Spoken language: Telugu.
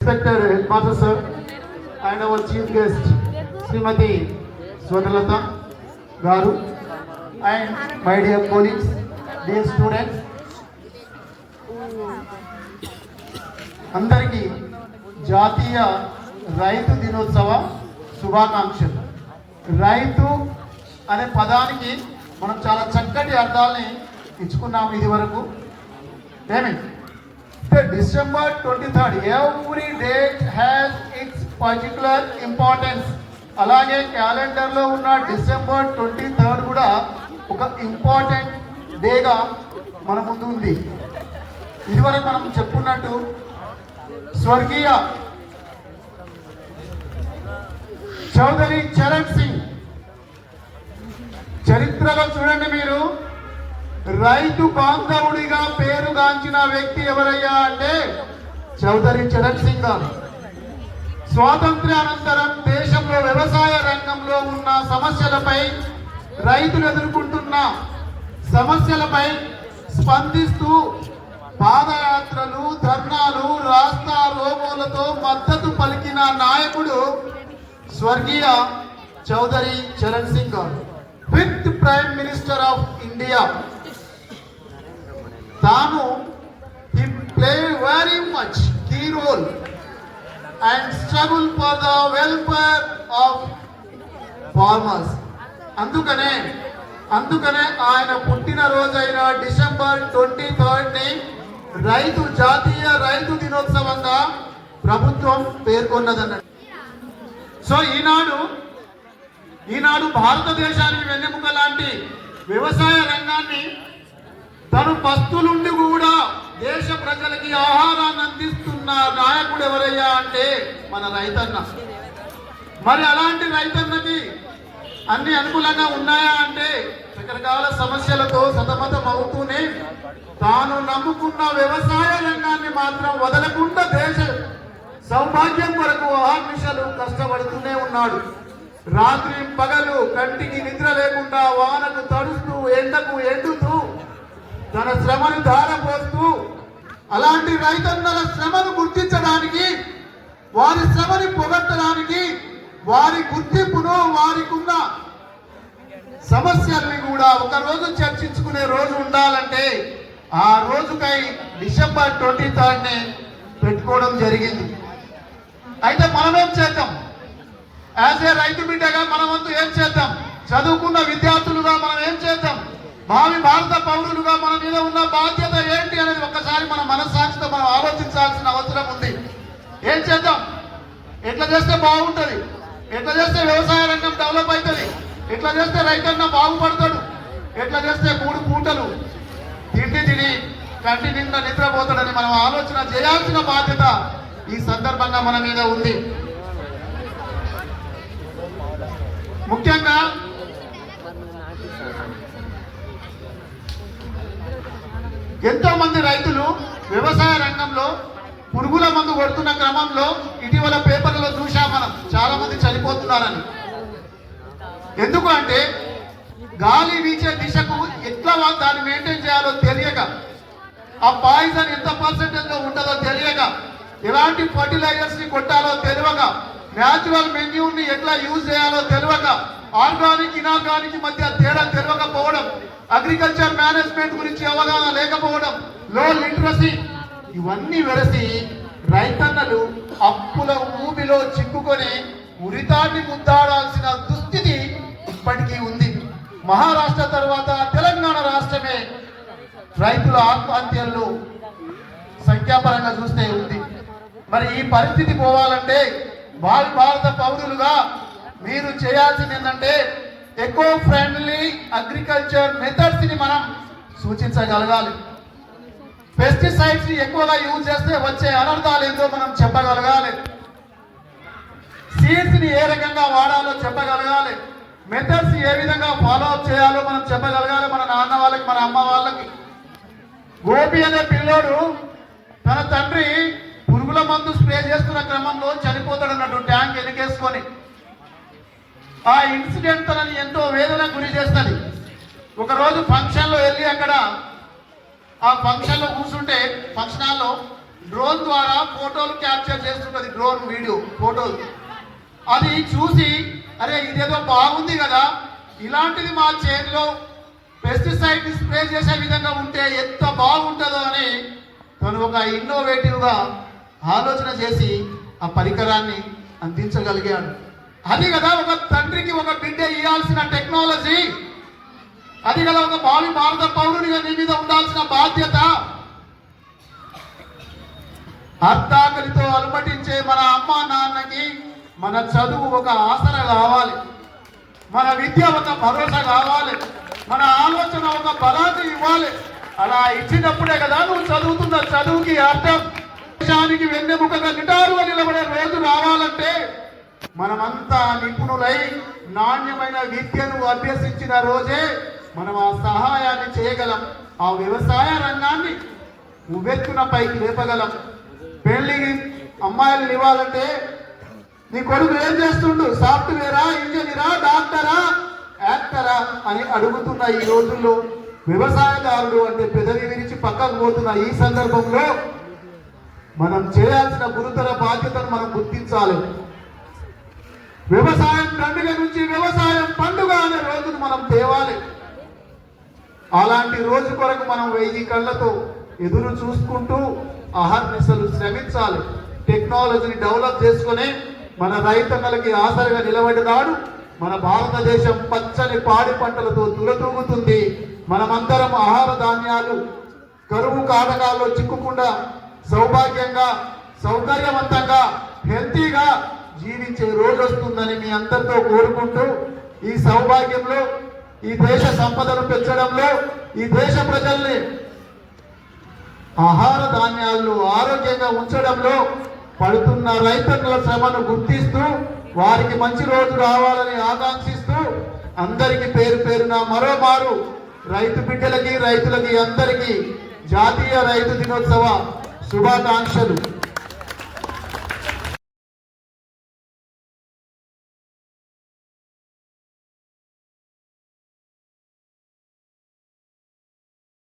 Inspector head master sir and our chief guest Shrimati Swarnalatha గారు and my dear colleagues dear students అందరికీ జాతీయ రైతు దినోత్సవ శుభాకాంక్షలు. రైతు అనే పదానికి మనం చాలా చక్కటి అర్థాలని ఇచ్చుకున్నాము ఇది వరకు ఏమి? December twenty third every date has its particular importance అలాగే క్యాలెండర్లో ఉన్న డిసెంబర్ ట్వంటీ థర్డ్ కూడా ఒక ఇంపార్టెంట్ డేగా మన ముందు ఉంది. ఇదివరకు మనం చెప్పుకున్నట్టు స్వర్గీయ చౌదరి చరణ్ సింగ్. చరిత్రలో చూడండి మీరు. రైతు బాంధవుడిగా సాధించిన వ్యక్తి ఎవరయ్యా అంటే చౌదరి చరణ్ సింగ్ గారు. స్వాతంత్ర్యానంతరం దేశంలో వ్యవసాయ రంగంలో ఉన్న సమస్యలపై రైతులు ఎదుర్కొంటున్న సమస్యలపై స్పందిస్తూ పాదయాత్రలు ధర్నాలు రాస్తా రోమోలతో మద్దతు పలికిన నాయకుడు స్వర్గీయ చౌదరి చరణ్ సింగ్ గారు. Fifth prime minister of India. తాను he play very much key role and struggle for the welfare of farmers అందుకనే అందుకనే ఆయన పుట్టిన రోజైన డిసెంబర్ ట్వంటీ థర్డ్ని రైతు జాతీయ రైతు దినోత్సవంగా ప్రభుత్వం పేర్కొన్నదన్నట్టు. సో ఈనాడు ఈనాడు భారతదేశానికి వెన్నెముక లాంటి వ్యవసాయ రంగాన్ని తను పస్తులుండి కూడా దేశ ప్రజలకి ఆహారాన్ని అందిస్తున్న నాయకుడు ఎవరయ్యా అంటే మన రైతన్న. మరి అలాంటి రైతన్నకి అన్ని అనుకూలంగా ఉన్నాయా అంటే రకరకాల సమస్యలతో సతమతం అవుతూనే తాను నమ్ముకున్న వ్యవసాయ రంగాన్ని మాత్రం వదలకుండా దేశ సౌభాగ్యం కొరకు అహర్నిశలు కష్టపడుతూనే ఉన్నాడు. రాత్రి పగలు కంటికి నిద్ర లేకుండా వానకు తడుస్తూ ఎండకు ఎండుతూ తన శ్రమను ధారపోస్తూ అలాంటి రైతన్నల శ్రమను గుర్తించడానికి వారి శ్రమని పొగట్టడానికి వారి గుర్తింపును వారికున్న సమస్యల్ని కూడా ఒక రోజు చర్చించుకునే రోజు ఉండాలంటే ఆ రోజుకై డిసెంబర్ ట్వంటీ థర్డ్ని పెట్టుకోవడం జరిగింది. అయితే మనమేం చేద్దాం? యాజ్ ఏ రైతు బిడ్డగా మనమంతా ఏం చేద్దాం? చదువుకున్న విద్యార్థులుగా మనం ఏం చేద్దాం? భావి భారత పౌరులుగా మన మీద ఉన్న బాధ్యత ఏంటి అనేది ఒక్కసారి మన మనస్సాక్షితో మనం ఆలోచించాల్సిన అవసరం ఉంది. ఏం చేద్దాం? ఎట్లా చేస్తే బాగుంటుంది? ఎట్లా చేస్తే వ్యవసాయ రంగం డెవలప్ అవుతుంది ఎట్లా చేస్తే రైతన్న బాగుపడతాడు? ఎట్లా చేస్తే మూడు పూటలు? తిండి తిని కంటి నిండా నిద్రపోతాడని మనం ఆలోచన చేయాల్సిన బాధ్యత ఈ సందర్భంగా మన మీద ఉంది. ముఖ్యంగా ఎంతో మంది రైతులు వ్యవసాయ రంగంలో పురుగుల మందు కొడుతున్న క్రమంలో ఇటీవల పేపర్లలో చూసా మనం. చాలా మంది చనిపోతున్నారని. ఎందుకు అంటే గాలి వీచే దిశకు ఎట్లా దాన్ని మెయింటైన్ చేయాలో తెలియక ఆ పాయిజన్ ఎంత పర్సెంటేజ్లో ఉంటుందో తెలియక ఎలాంటి ఫర్టిలైజర్స్ని కొట్టాలో తెలియక న్యాచురల్ మెన్యూర్ ఎట్లా యూజ్ చేయాలో తెలియక ఆంధ్రానికి ఇనాకానికి మధ్య తేడా తెరవకపోవడం అగ్రికల్చర్ మేనేజ్మెంట్ గురించి అవగాహన లేకపోవడం లో లిటరసీ ఇవన్నీ వెరసి రైతన్నలు అప్పుల ఊబిలో చిక్కుకొని ఉరితాన్ని ముద్దాడాల్సిన దుస్థితి ఇప్పటికీ ఉంది. మహారాష్ట్ర తర్వాత తెలంగాణ రాష్ట్రమే రైతుల ఆత్మహత్యల్లో సంఖ్యాపరంగా చూస్తే ఉంది. మరి ఈ పరిస్థితి పోవాలంటే భారత పౌరులుగా మీరు చేయాల్సింది ఏంటంటే ఎకో ఫ్రెండ్లీ అగ్రికల్చర్ మెథడ్స్ని మనం సూచించగలగాలి. పెస్టిసైడ్స్ని ఎక్కువగా యూజ్ చేస్తే వచ్చే అనర్థాలు ఏంటో మనం చెప్పగలగాలి. సీడ్స్ని ఏ రకంగా వాడాలో చెప్పగలగాలి. మెథడ్స్ ఏ విధంగా ఫాలో అప్ చేయాలో మనం చెప్పగలగాలి మన నాన్న వాళ్ళకి మన అమ్మ వాళ్ళకి. గోపి అనే పిల్లోడు తన తండ్రి పురుగుల మందు స్ప్రే చేస్తున్న క్రమంలో చనిపోతాడు అన్నట్టు ట్యాంక్ ఎనికేసుకొని ఆ ఇన్సిడెంట్ తనని ఎంతో వేదన గురి చేస్తుంది. ఒకరోజు ఫంక్షన్లో వెళ్ళి అక్కడ ఆ ఫంక్షన్లో కూర్చుంటే ఫంక్షన్ హాల్లో డ్రోన్ ద్వారా ఫోటోలు క్యాప్చర్ చేస్తుంటుంది డ్రోన్ వీడియో ఫోటోలు. అది చూసి అరే ఇదేదో బాగుంది కదా ఇలాంటిది మా చేతిలో పెస్టిసైడ్ స్ప్రే చేసే విధంగా ఉంటే ఎంత బాగుంటుందో అని తను ఒక ఇన్నోవేటివ్గా ఆలోచన చేసి ఆ పరికరాన్ని అందించగలిగాడు. అది కదా ఒక తండ్రికి ఒక బిడ్డ ఇవ్వాల్సిన టెక్నాలజీ. అది కదా ఒక భావి భారత పౌరునిగా నీ మీద ఉండాల్సిన బాధ్యత. అర్థాకలితో అలమటించే మన అమ్మ నాన్నకి మన చదువు ఒక ఆసర కావాలి. మన విద్య ఒక భరోసా కావాలి. మన ఆలోచన ఒక బలాన్ని ఇవ్వాలి. అలా ఇచ్చినప్పుడే కదా నువ్వు చదువుతున్న చదువుకి అర్థం. దేశానికి వెన్నెముకగా నిటారుగా నిలబడే రోజు రావాలంటే మనమంతా నిపుణులై నాణ్యమైన విద్యను అభ్యసించిన రోజే మనం ఆ సహాయాన్ని చేయగలం ఆ వ్యవసాయ రంగాన్ని ఉవ్వెత్తున పైకి లేపగలం. పెళ్ళికి అమ్మాయిలు ఇవ్వాలంటే నీ కొడుకు ఏం చేస్తుండు? సాఫ్ట్వేరా ఇంజనీరా డాక్టరా యాక్టరా అని అడుగుతున్న ఈ రోజుల్లో వ్యవసాయదారుడు అంటే పెదవి విరిచి పక్కకు పోతున్న ఈ సందర్భంలో మనం చేయాల్సిన గురుతర బాధ్యతను మనం గుర్తించాలి. వ్యవసాయం పండుగ నుంచి వ్యవసాయం పండుగ అనే రోజును మనం తేవాలి. అలాంటి రోజు కొరకు మనం వెయ్యి కళ్ళతో ఎదురు చూసుకుంటూ అహర్నిశలు శ్రమించాలి. టెక్నాలజీని డెవలప్ చేసుకుని మన రైతన్నలకి ఆసరిగా నిలబడినాడు మన భారతదేశం పచ్చని పాడి పంటలతో తులతూగుతుంది. మనమందరం ఆహార ధాన్యాలు కరువు కాటకాల్లో చిక్కుకుండా సౌభాగ్యంగా సౌకర్యవంతంగా హెల్తీగా జీవించే రోజు వస్తుందని మీ అందరితో కోరుకుంటూ ఈ సౌభాగ్యంలో ఈ దేశ సంపదను పెంచడంలో ఈ దేశ ప్రజల్ని ఆహార ధాన్యాలను ఆరోగ్యంగా ఉంచడంలో పడుతున్న రైతన్నుల శ్రమను గుర్తిస్తూ వారికి మంచి రోజు రావాలని ఆకాంక్షిస్తూ అందరికి పేరు పేరున మరోమారు రైతు బిడ్డలకి రైతులకి అందరికీ జాతీయ రైతు దినోత్సవ శుభాకాంక్షలు.